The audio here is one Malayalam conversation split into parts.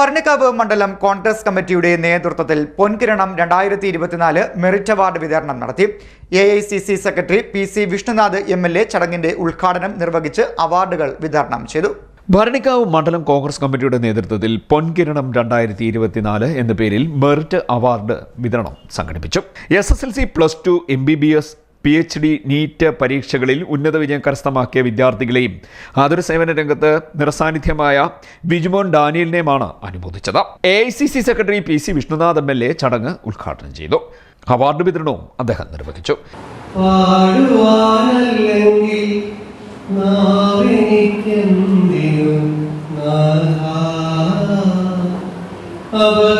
ഭരണിക്കാവ് മണ്ഡലം കോൺഗ്രസ് കമ്മിറ്റിയുടെ നേതൃത്വത്തിൽ പൊൻകിരണം രണ്ടായിരത്തി ഇരുപത്തിനാല് മെറിറ്റ് അവാർഡ് വിതരണം നടത്തി. A I C C secretary P C Vishnunath M L A ചടങ്ങിന്റെ ഉദ്ഘാടനം നിർവഹിച്ച് അവാർഡുകൾ വിതരണം ചെയ്തു. ഭരണിക്കാവ് മണ്ഡലം കോൺഗ്രസ് കമ്മിറ്റിയുടെ നേതൃത്വത്തിൽ പൊൻകിരണം രണ്ടായിരത്തി ഇരുപത്തിനാല് എന്ന പേരിൽ മെറിറ്റ് അവാർഡ് വിതരണം സംഘടിപ്പിച്ചു. S S L C plus two M B B S P H D NEET പരീക്ഷകളിൽ ഉന്നത വിജയം കരസ്ഥമാക്കിയ വിദ്യാർത്ഥികളെയും ആതുര സേവന രംഗത്ത് നിറസാന്നിധ്യമായ വിജുമോൻ ഡാനിയലിനെയുമാണ് അനുമോദിച്ചത്. A I C C secretary P C Vishnunath M L A ചടങ്ങ് ഉദ്ഘാടനം ചെയ്തു. അവാർഡ് വിതരണവും അദ്ദേഹം നിർവഹിച്ചു? അവദാനമെപ്പോഴും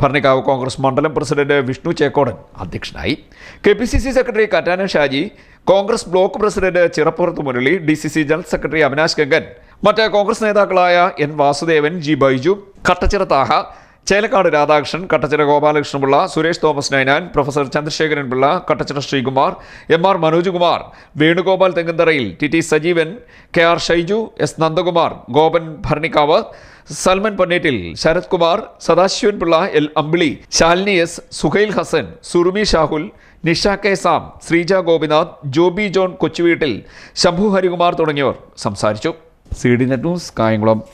ഭരണിക്കാവ് കോൺഗ്രസ് മണ്ഡലം പ്രസിഡന്റ് വിഷ്ണു ചേക്കോടൻ അധ്യക്ഷനായി. K P C C secretary Kattana Shaji Congress block president Chirappurath Murali D C C general secretary Avinash Gangan മറ്റ് കോൺഗ്രസ് നേതാക്കളായ N Vasudevan G Baiju Kattachira Thaha Chelakkad Radhakrishnan Kattachira Gopalakrishnapillai Suresh Thomas Ninan professor Chandrasekharan Pillai Kattachira Sreekumar M R Manoj Kumar Venugopal Thengantharayil T T Sajeevan K R Shaiju S Nandakumar Gopan Bharanikkavu Salman Ponnettil Sarath Kumar Sadasivan Pillai L Ambili Shalini S Suhail Hasan Surumi Shahul Nisha K Sam Sreeja Gopinath Joby John Kochuveettil Shambhu Harikumar തുടങ്ങിയവർ സംസാരിച്ചു. C D net news Kayamkulam.